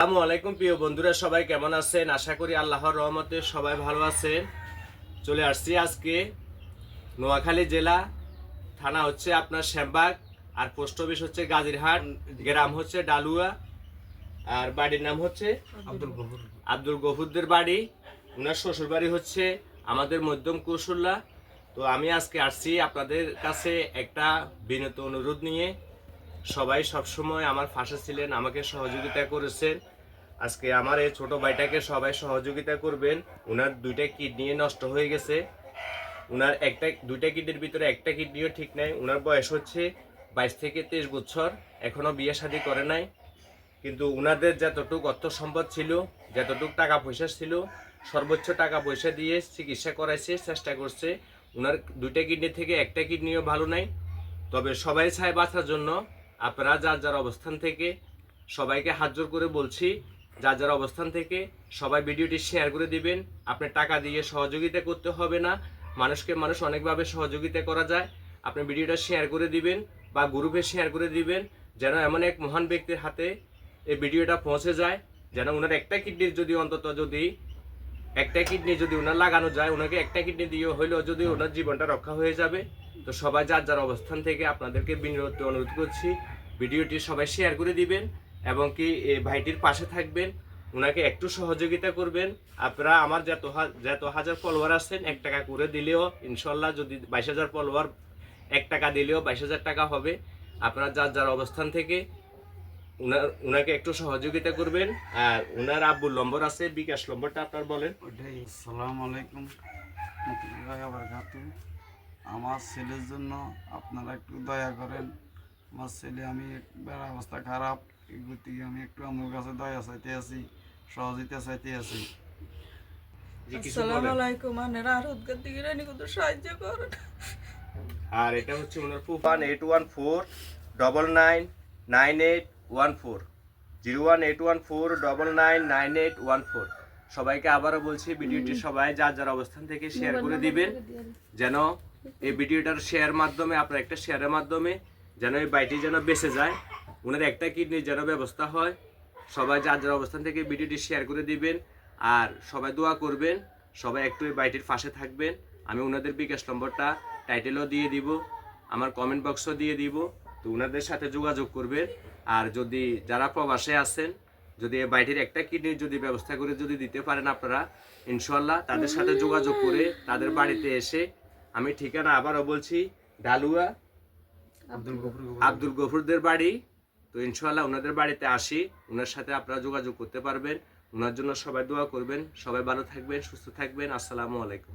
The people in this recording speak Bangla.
আসসালামু আলাইকুম প্রিয় বন্ধুরা সবাই কেমন আছেন? আশা করি আল্লাহর রহমতে সবাই ভালো আছেন। চলে আসছি আজকে নোয়াখালী জেলা থানা হচ্ছে আপনার শ্যামবাগ আর পোস্ট অফিস হচ্ছে গাজীরহাট গ্রাম হচ্ছে ডালুয়া আর বাড়ির নাম হচ্ছে আব্দুল গফুর। আব্দুল গফুরদের বাড়ি। ওনার শ্বশুর বাড়ি হচ্ছে আমাদের মধ্যম কৌশল্যা। তো আমি আজকে আসছি আপনাদের কাছে একটা বিনত অনুরোধ নিয়ে। সবাই সবসময় আমার পাশে ছিলেন, আমাকে সহযোগিতা করেছেন। আজকে আমার এই ছোট ভাইটাকে সবাই সহযোগিতা করবেন। ওনার দুইটা কিডনি নষ্ট হয়ে গেছে। ওনার একটা, দুইটা কিডনির ভিতরে একটা কিডনিও ঠিক নাই। ওনার বয়স হচ্ছে বাইশ থেকে তেইশ বছর, এখনও বিয়ে শাদী করে নাই। কিন্তু উনাদের যতটুকু অর্থ সম্পদ ছিল, যতটুকু টাকা পয়সা ছিল, সর্বোচ্চ টাকা পয়সা দিয়ে চিকিৎসা করাইছে, চেষ্টা করছে। উনার দুইটা কিডনি থেকে একটা কিডনিও ভালো নাই। তবে সবাই চায় বাঁচার জন্য। আপনারা যার যার অবস্থান থেকে সবাইকে হাত জোর করে বলছি, যার যার অবস্থান থেকে সবাই ভিডিওটি শেয়ার করে দিবেন। আপনি টাকা দিয়ে সহযোগিতা করতে হবে না। মানুষকে মানুষ অনেকভাবে সহযোগিতা করা যায়। আপনি ভিডিওটা শেয়ার করে দিবেন বা গ্রুপে শেয়ার করে দিবেন, যেন এমন এক মহান ব্যক্তির হাতে এই ভিডিওটা পৌঁছে যায়, যেন ওনার একটা কিডনির যদি অন্তত যদি, একটা কিডনি যদি ওনার লাগানো যায় ওনাকে একটা কিডনি দিয়ে হইলেও যদি ওনার জীবনটা রক্ষা হয়ে যাবে। তো সবাই যার যার অবস্থান থেকে আপনাদেরকে বিনোদ অনুরোধ করছি, ভিডিওটি সবাই শেয়ার করে দিবেন এবং কি ভাইটির পাশে থাকবেন ওনাকে একটু সহযোগিতা করবেন। আপনারা আমার যত যত হাজার ফলোয়ার আছেন, এক টাকা করে দিলেও ইনশাল্লাহ যদি বাইশ হাজার ফলোয়ার এক টাকা দিলেও বাইশ হাজার টাকা হবে। আপনারা যার যার অবস্থান থেকে উনার, উনাকে একটু সহযোগিতা করবেন। আর উনার আব্বুর নম্বর আছে, বিকাশ নম্বরটা আপনার বলেন। আসসালামু আলাইকুম। আমার ছেলের জন্য আপনারা একটু দয়া করেন। আমার ছেলে আমি বেড়া অবস্থা খারাপ। এই গতিকে আমি একটু আমার কাছে দয়া চাইতে আছি সহযোগিতা চাইতে আছি। আসসালামু আলাইকুম আনের আর উদ্গার দিকে রানি কত সাহায্য করুন। আর এটা হচ্ছে owner proof one eight one four double nine nine eight one four zero one eight one four double nine nine eight one four সবাইকে আবারও বলছি ভিডিওটি সবাই যার যার অবস্থান থেকে শেয়ার করে দিবেন যেন এই ভিডিওটার শেয়ার মাধ্যমে, আপনার একটা শেয়ারের মাধ্যমে যেন এই বাইটি যেন বেঁচে যায়। ওনার একটা কিডনির যেন ব্যবস্থা হয়। সবাই যার যার অবস্থান থেকে ভিডিওটি শেয়ার করে দিবেন আর সবাই দোয়া করবেন, সবাই একটু এই বাইটির পাশে থাকবেন। আমি ওনাদের বিকাশ নম্বরটা টাইটেলও দিয়ে দিব, আমার কমেন্ট বক্সও দিয়ে দিব। তো ওনাদের সাথে যোগাযোগ করবেন। আর যদি যারা প্রবাসে আছেন, যদি এই বাইটির একটা কিডনির যদি ব্যবস্থা করে যদি দিতে পারেন আপনারা ইনশাল্লাহ তাদের সাথে যোগাযোগ করে তাদের বাড়িতে এসে আমি ঠিকানা আবারও বলছি ডালুয়া আব্দুল গফুর আব্দুল গফুরদের বাড়ি। তো ইনশাল্লাহ ওনাদের বাড়িতে আসি ওনার সাথে আপনারা যোগাযোগ করতে পারবেন। ওনার জন্য সবাই দোয়া করবেন। সবাই ভালো থাকবেন সুস্থ থাকবেন। আসসালামু আলাইকুম।